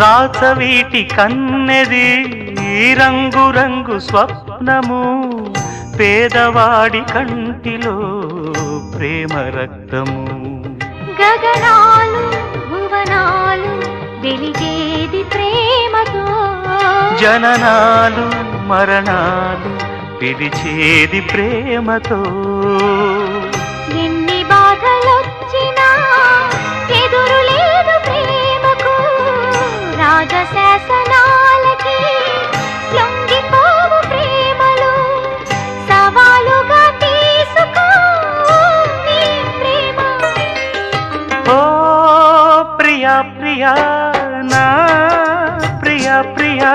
వాసవీటి కన్నెది రంగు రంగు స్వప్నము. పేదవాడి కంటిలో ప్రేమ రక్తము. గగనాలు భువనాలు వెలిగేది ప్రేమతో. జననాలు మరణాలు పిలిచేది ప్రేమతో. ప్రియా ప్రియా ప్రియా ప్రియా